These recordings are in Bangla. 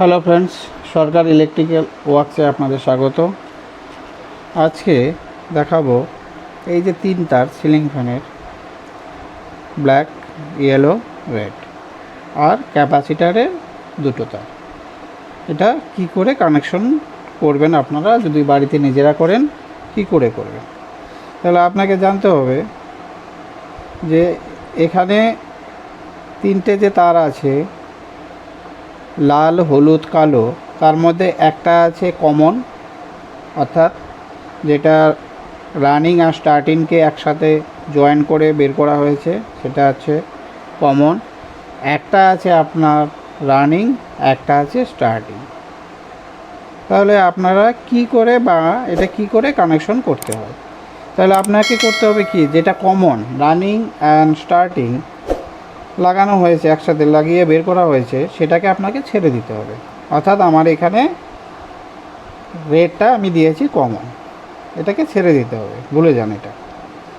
হ্যালো ফ্রেন্ডস সরকার ইলেকট্রিক্যাল ওয়ার্কসে আপনাদের স্বাগত। আজকে দেখাবো এই যে তিন তার সিলিং ফ্যানের ব্ল্যাক ইয়েলো রেড আর ক্যাপাসিটারের দুটো তার। এটা কি করে কানেকশন করবেন আপনারা? যদি বাড়িতে নিজেরা করেন, কি করে করবেন? তাহলে আপনাকে জানতে হবে যে এখানে তিনটে যে তার আছে লাল, হলুদ, কালো। তার মধ্যে একটা আছে কমন অর্থাৎ যেটা রানিং আর স্টার্টিংকে একসাথে জয়েন করে বের করা হয়েছে, সেটা আছে কমন একটা আছে আপনার রানিং একটা আছে স্টার্টিং তাহলে আপনারা কি করে বা এটা কি করে কানেকশন করতে হয়? তাহলে আপনাকে করতে হবে কি? যেটা কমন রানিং অ্যান্ড স্টার্টিং লাগানো হয়েছে, একসাথে লাগিয়ে বের করা হয়েছে, সেটাকে আপনাকে ছেড়ে দিতে হবে। অর্থাৎ আমার এখানে রেটটা আমি দিয়েছি কমন। এটাকে ছেড়ে দিতে হবে, ভুলে যান এটা।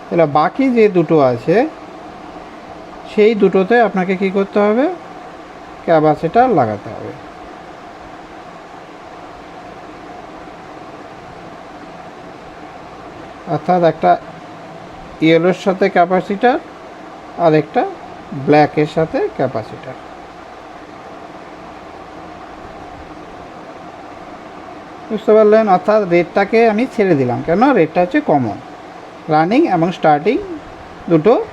তাহলে বাকি যে দুটো আছে, সেই দুটোতে আপনাকে কি করতে হবে? ক্যাপাসিটার লাগাতে হবে। অর্থাৎ একটা ইয়েলোর সাথে ক্যাপাসিটার আর একটা ব্ল্যাকের সাথে ক্যাপাসিটার বুঝতে পারলেন? অর্থাৎ রেটটাকে আমি ছেড়ে দিলাম। কেন? রেটটা হচ্ছে কমন রানিং এবং স্টার্টিং দুটো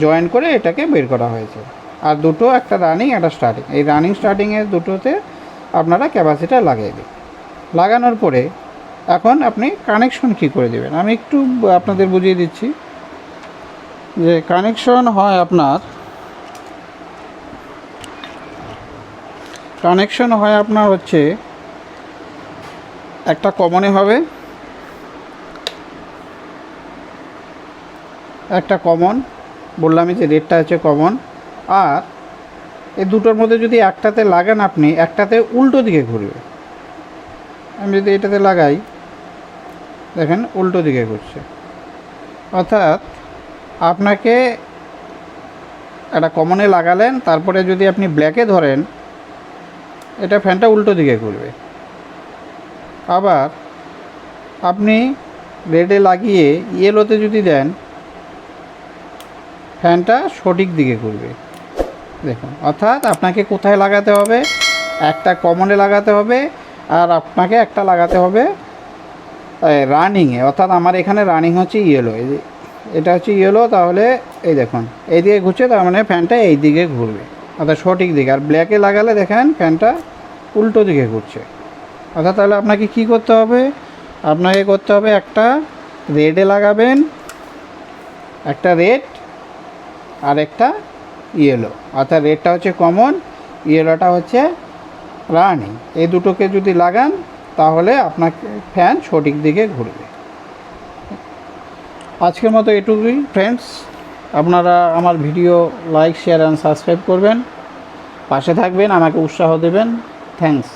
জয়েন করে এটাকে বের করা হয়েছে। আর দুটো, একটা রানিং একটা স্টার্টিং এই রানিং স্টার্টিংয়ের দুটোতে আপনারা ক্যাপাসিটার লাগিয়ে দিন। লাগানোর পরে এখন আপনি কানেকশন কী করে দেবেন? আমি একটু আপনাদের বুঝিয়ে দিচ্ছি। যে কানেকশন হয় আপনার কানেকশন হয় আপনার হচ্ছে একটা কমনে হবে, একটা কমন বললামই যে রেটটা হচ্ছে কমন আর এই দুটোর মধ্যে যদি একটাতে লাগান আপনি, একটাতে উল্টো দিকে ঘুরবে। আমি যদি এটাতে লাগাই, দেখেন উল্টো দিকে ঘুরছে। অর্থাৎ আপনাকে একটা কমনে লাগালেন, তারপরে যদি আপনি ব্ল্যাকে ধরেন, এটা ফ্যানটা উল্টো দিকে ঘুরবে। আবার আপনি রেডে লাগিয়ে ইয়েলোতে যদি দেন, ফ্যানটা সঠিক দিকে ঘুরবে। দেখুন, অর্থাৎ আপনাকে কোথায় লাগাতে হবে? একটা কমনে লাগাতে হবে, আর আপনাকে একটা লাগাতে হবে রানিংয়ে অর্থাৎ আমার এখানে রানিং হচ্ছে ইয়েলো এটা হচ্ছে ইয়েলো তাহলে এই দেখুন, এই দিকে ঘুরছে, তার মানে ফ্যানটা এই দিকে ঘুরবে। অর্থাৎ সঠিক দিকে। আর ব্ল্যাকে লাগালে দেখেন ফ্যানটা উল্টো দিকে ঘুরছে। অর্থাৎ তাহলে আপনাকে কি করতে হবে? আপনাকে করতে হবে একটা রেডে লাগাবেন, একটা রেড আর একটা ইয়েলো অর্থাৎ রেডটা হচ্ছে কমন ইয়েলোটা হচ্ছে রানিং এই দুটোকে যদি লাগান, তাহলে আপনাকে ফ্যান সঠিক দিকে ঘুরবে। আজকের মতো এটুকুই ফ্রেন্ডস আপনারা আমার video like share and subscribe করবেন। পাশে থাকবেন, আমাকে উৎসাহ দেবেন। থ্যাংকস